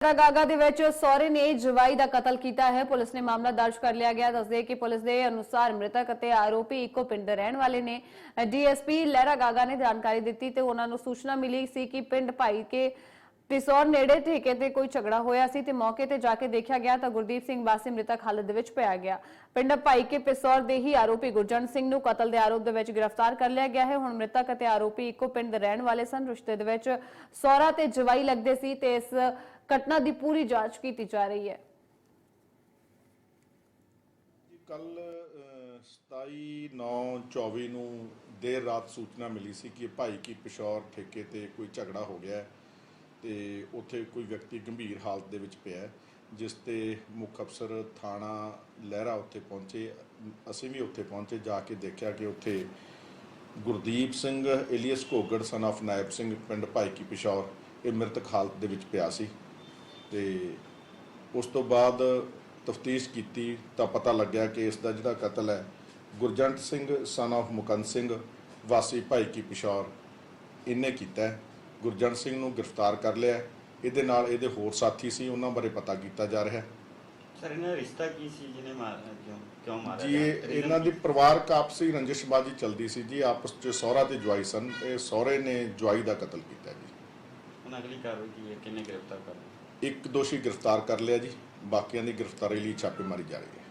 ਗਾਗਾ ਦੇ ਵਿੱਚ ਸਹੁਰੇ ਨੇ ਜਵਾਈ ਦਾ ਕਤਲ ਕੀਤਾ ਹੈ। ਪੁਲਿਸ ਨੇ ਮਾਮਲਾ ਦਰਜ ਕਰ ਲਿਆ ਗਿਆ। ਦੱਸਦੇ ਕਿ ਪੁਲਿਸ ਦੇ ਅਨੁਸਾਰ ਮ੍ਰਿਤਕ ਅਤੇ ਆਰੋਪੀ ਇੱਕੋ ਪਿੰਡ ਦੇ ਰਹਿਣ ਵਾਲੇ ਨੇ। ਡੀਐਸਪੀ ਲਹਿਰਾ ਗਾਗਾ ਨੇ ਜਾਣਕਾਰੀ ਦਿੱਤੀ ਤੇ ਉਹਨਾਂ ਨੂੰ ਸੂਚਨਾ ਮਿਲੀ ਸੀ ਕਿ ਪਿੰਡ ਭਾਈ ਕੇ ਪਿਸੌਰ ਨੇੜੇ ਠੇਕੇ ਤੇ ਕੋਈ ਝਗੜਾ ਹੋਇਆ ਸੀ ਤੇ ਮੌਕੇ ਤੇ ਜਾ ਕੇ ਦੇਖਿਆ ਗਿਆ ਤਾਂ ਗੁਰਦੀਪ ਸਿੰਘ ਵਾਸੀ ਮ੍ਰਿਤਕ ਹਾਲਤ ਦੇ ਵਿੱਚ ਪਿਆ ਗਿਆ। ਪਿੰਡ ਭਾਈ ਕੇ ਪਿਸੌਰ ਦੇ ਹੀ ਆਰੋਪੀ ਗੁਰਜਨ ਸਿੰਘ ਨੂੰ ਕਤਲ ਦੇ ਆਰੋਪ ਦੇ ਵਿੱਚ ਗ੍ਰਿਫਤਾਰ ਕਰ ਲਿਆ ਗਿਆ ਹੈ। ਹੁਣ ਮ੍ਰਿਤਕ ਅਤੇ ਆਰੋਪੀ ਇੱਕੋ ਪਿੰਡ ਦੇ ਰਹਿਣ ਵਾਲੇ ਸਨ। ਰਿਸ਼ਤੇ ਦੇ ਵਿੱਚ ਸਹੁਰਾ ਤੇ ਜਵਾਈ ਲੱਗਦੇ ਸੀ ਤੇ ਇਸ ਘਟਨਾ ਦੀ ਪੂਰੀ ਜਾਂਚ ਕੀਤੀ ਜਾ ਰਹੀ ਹੈ। ਕੱਲ 27 9 24 ਨੂੰ ਦੇਰ ਰਾਤ ਸੂਚਨਾ ਮਿਲੀ ਸੀ ਕਿ ਭਾਈ ਕੀ ਪਿਸ਼ੌਰ ਠੇਕੇ ਤੇ ਕੋਈ ਝਗੜਾ ਹੋ ਗਿਆ ਤੇ ਉੱਥੇ ਕੋਈ ਵਿਅਕਤੀ ਗੰਭੀਰ ਹਾਲਤ ਦੇ ਵਿੱਚ ਪਿਆ ਜਿਸ ਤੇ ਮੁੱਖ ਅਫਸਰ ਥਾਣਾ ਲਹਿਰਾ ਉੱਥੇ ਪਹੁੰਚੇ। ਅਸੀਂ ਵੀ ਉੱਥੇ ਪਹੁੰਚੇ, ਜਾ ਕੇ ਦੇਖਿਆ ਕਿ ਉੱਥੇ Gurdeep Singh alias Ghogar son of Naib Singh, ਪਿੰਡ ਭਾਈ ਕੀ ਪਿਸ਼ੌਰ, ਇਹ ਮ੍ਰਿਤਕ ਹਾਲਤ ਦੇ ਵਿੱਚ ਪਿਆ ਸੀ। ਤੇ ਉਸ ਤੋਂ ਬਾਅਦ ਤਫਤੀਸ਼ ਕੀਤੀ ਤਾਂ ਪਤਾ ਲੱਗਿਆ ਕਿ ਇਸ ਦਾ ਜਿਹੜਾ ਕਤਲ ਹੈ ਗੁਰਜੰਟ ਸਿੰਘ son of ਮੁਕੰਦ ਸਿੰਘ ਵਾਸੀ ਭਾਈ ਕੀ ਪਿਸ਼ੌਰ ਇਹਨੇ ਕੀਤਾ ਗੁਰਜੰਟ ਸਿੰਘ ਨੂੰ ਗ੍ਰਿਫਤਾਰ ਕਰ ਲਿਆ। ਇਹਦੇ ਨਾਲ ਇਹਦੇ ਹੋਰ ਸਾਥੀ ਸੀ ਉਹਨਾਂ ਬਾਰੇ ਪਤਾ ਕੀਤਾ ਜਾ ਰਿਹਾ ਸਰ ਇਹਨਾਂ ਦਾ ਰਿਸ਼ਤਾ ਕੀ ਸੀ ਜਿਹਨੇ ਮਾਰਿਆ? ਕਿਉਂ ਕਿਉਂ ਮਾਰਿਆ? ਜੀ ਇਹਨਾਂ ਦੀ? ਪਰਿਵਾਰਕ ਆਪਸੀ ਰੰਜਿਸ਼ਬਾਜੀ ਚੱਲਦੀ ਸੀ ਜੀ। ਆਪਸ 'ਚ ਸਹੁਰਾ ਤੇ ਜਵਾਈ ਸਨ। ਇਹ ਸਹੁਰੇ ਨੇ ਜਵਾਈ ਦਾ ਕਤਲ ਕੀਤਾ ਜੀ। ਹੁਣ ਅਗਲੀ ਕਾਰਵਾਈ ਕੀ ਹੈ? ਕਿੰਨੇ ਗ੍ਰਿਫਤਾਰ ਕਰ ਲਏ ਇੱਕ ਦੋਸ਼ੀ ਗ੍ਰਿਫਤਾਰ ਕਰ ਲਿਆ ਜੀ। ਬਾਕੀਆਂ ਦੀ ਗ੍ਰਿਫਤਾਰੀ ਲਈ ਛਾਪੇਮਾਰੀ ਜਾਰੀ ਹੈ।